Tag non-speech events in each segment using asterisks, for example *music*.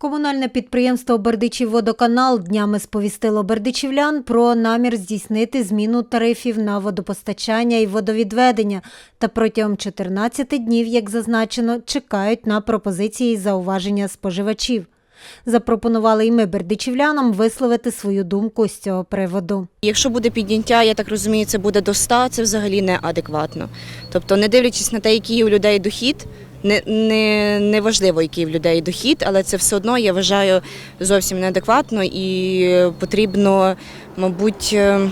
Комунальне підприємство Бердичів водоканал днями сповістило бердичівлян про намір здійснити зміну тарифів на водопостачання і водовідведення та протягом 14 днів, як зазначено, чекають на пропозиції і зауваження споживачів. Запропонували і ми бердичівлянам висловити свою думку з цього приводу. Якщо буде підняття, я так розумію, це буде до 100, це взагалі неадекватно. Тобто, не дивлячись на те, який у людей дохід, не, не, не важливо, який в людей дохід, але це все одно я вважаю зовсім неадекватно і потрібно, мабуть, е,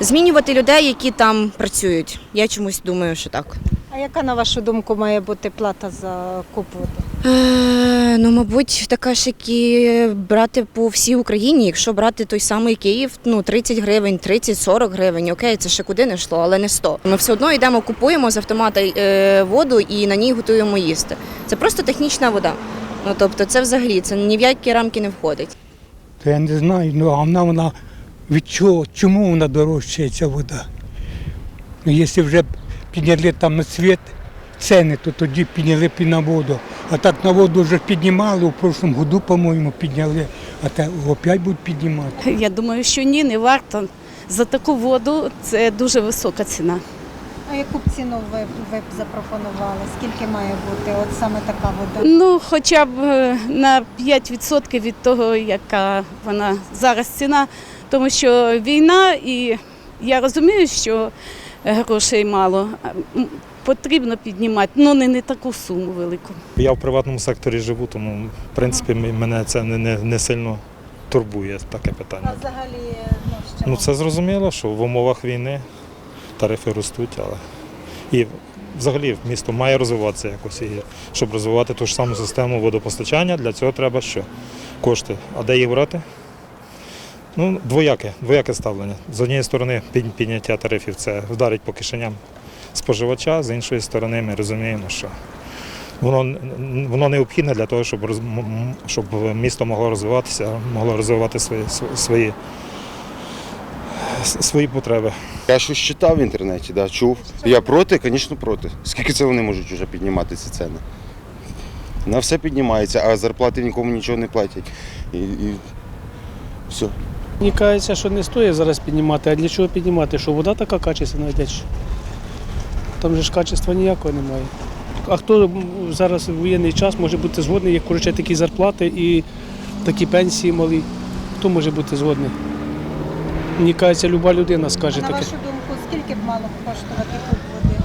змінювати людей, які там працюють. Я чомусь думаю, що так. А яка, на вашу думку, має бути плата за води? Е, ну, мабуть, така ж, як і брати по всій Україні. Якщо брати той самий Київ, ну 30 гривень, 30-40 гривень, окей, це ще куди не йшло, але не 100. Ми все одно йдемо, купуємо з автомата е, воду і на ній готуємо їсти. Це просто технічна вода. Ну тобто, це взагалі це ні в які рамки не входить. То я не знаю, ну а вона, вона від чого, чому вона дорожчає ця вода? Ну, якщо вже підняли там на світ ціни, то тоді підняли б і на воду. А так на воду вже піднімали, у прошлому году, по-моєму, підняли, а так опять будуть піднімати. Я думаю, що ні, не варто. За таку воду це дуже висока ціна. А яку б ціну ви, ви б запропонували? Скільки має бути от саме така вода? Ну, хоча б е, на 5% від того, яка вона зараз ціна, тому що війна, і я розумію, що грошей мало. Потрібно піднімати, але не, не таку суму велику. Я в приватному секторі живу, тому в принципі мене це не, не, не сильно турбує таке питання. А взагалі, ну, що? Ну це зрозуміло, що в умовах війни тарифи ростуть, але і взагалі місто має розвиватися якось. І щоб розвивати ту ж саму систему водопостачання, для цього треба що? Кошти. А де їх брати? Ну, двояке, двояке ставлення. З однієї сторони, підняття тарифів це вдарить по кишеням споживача, з іншої сторони, ми розуміємо, що воно, воно необхідне для того, щоб, щоб місто могло розвиватися, могло розвивати свої, свої, свої потреби. Я щось читав в інтернеті, да, чув. Я проти, звісно, проти. Скільки це вони можуть вже піднімати ці ціни? На все піднімається, а зарплати нікому нічого не платять. І, і все. Мені кажеться, що не стоїть зараз піднімати, а для чого піднімати? Що вода така качественна йде? Там же ж качества ніякого немає. А хто зараз в воєнний час може бути згодний, як коротше, такі зарплати і такі пенсії малі? Хто може бути згодний? Мені кажеться, люба людина скаже А на таке. вашу думку, скільки б мало коштувати куб води?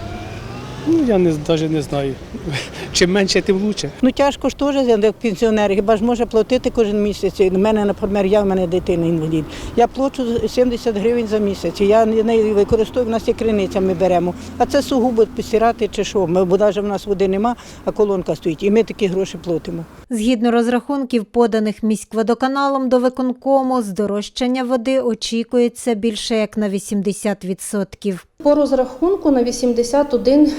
Ну я не навіть не знаю. *laughs* Чим менше, тим краще. Ну тяжко ж теж як пенсіонер, хіба ж може платити кожен місяць. У мене, наприклад, я в мене дитина інвалід. Я плачу 70 гривень за місяць. Я не використовую, в нас є криниця, ми беремо. А це сугубо постирати чи що. Ми, бо навіть в нас води нема, а колонка стоїть. І ми такі гроші платимо. Згідно розрахунків, поданих міськводоканалом до виконкому, здорожчання води очікується більше як на 80%. По розрахунку на 81%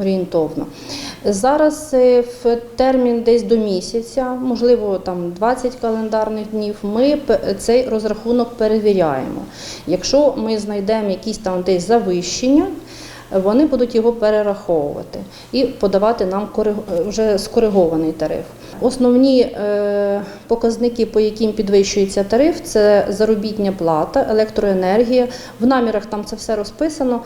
орієнтовно. Зараз е, в термін десь до місяця, можливо, там 20 календарних днів, ми цей розрахунок перевіряємо. Якщо ми знайдемо якісь там десь завищення, вони будуть його перераховувати і подавати нам вже скоригований тариф. Основні е, показники, по яким підвищується тариф, це заробітня плата, електроенергія. В намірах там це все розписано.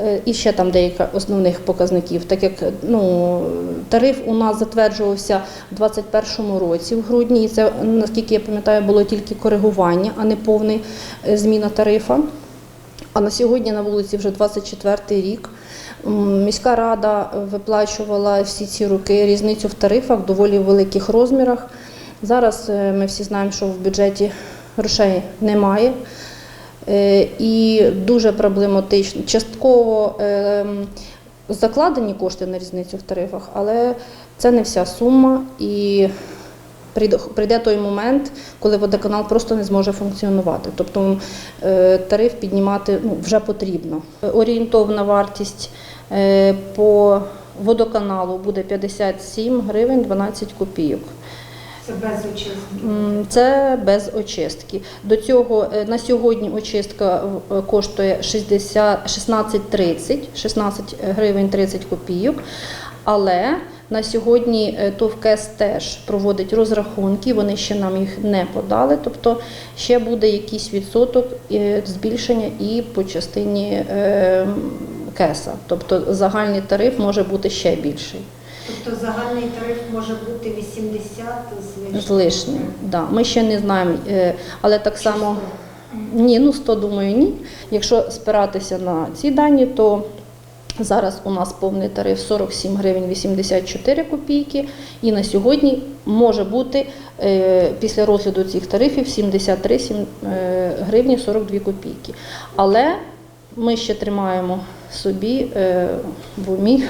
Е, І ще там деяка основних показників, так як ну, тариф у нас затверджувався в 2021 році, в грудні, і це, наскільки я пам'ятаю, було тільки коригування, а не повний е, зміна тарифа. А на сьогодні на вулиці вже 24 рік. Міська рада виплачувала всі ці роки різницю в тарифах в доволі великих розмірах. Зараз е, ми всі знаємо, що в бюджеті грошей немає. Е, І дуже проблематично. Частково е, закладені кошти на різницю в тарифах, але це не вся сума. І прийде- той момент, коли водоканал просто не зможе функціонувати. Тобто е, тариф піднімати ну, вже потрібно. Орієнтовна вартість е, по водоканалу буде 57 гривень 12 копійок. Це без очистки. Це без очистки. До цього е, на сьогодні очистка коштує 60 16,30, 16 гривень 30 копійок. Але На сьогодні е, ТОВ КЕС теж проводить розрахунки, вони ще нам їх не подали, тобто ще буде якийсь відсоток е, збільшення і по частині е, КЕСа. Тобто загальний тариф може бути ще більший. Тобто загальний тариф може бути 80 З лишнім. Да. Ми ще не знаємо, але так само. Ні, ну 100, думаю, ні. Якщо спиратися на ці дані, то зараз у нас повний тариф 47 гривень 84 копійки, і на сьогодні може бути е, після розгляду цих тарифів 73 сім- е, гривні 42 копійки. Але ми ще тримаємо собі в умі,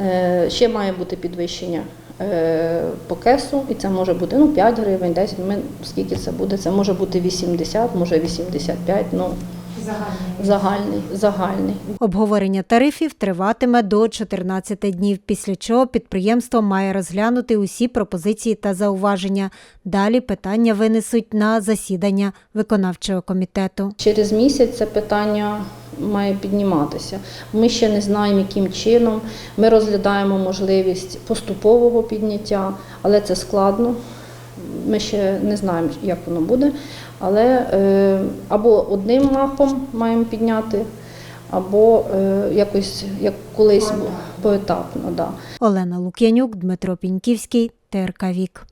е, ще має бути підвищення по кесу, і це може бути ну, 5 гривень, 10, ми, скільки це буде, це може бути 80, може 85, ну, загальний, загальний. Обговорення тарифів триватиме до 14 днів, після чого підприємство має розглянути усі пропозиції та зауваження. Далі питання винесуть на засідання виконавчого комітету. Через місяць це питання має підніматися. Ми ще не знаємо, яким чином. Ми розглядаємо можливість поступового підняття, але це складно. Ми ще не знаємо, як воно буде. Але е, або одним махом маємо підняти, або е, якось як колись поетапно. Да. Олена Лук'янюк, Дмитро Піньківський, ТРК Вік.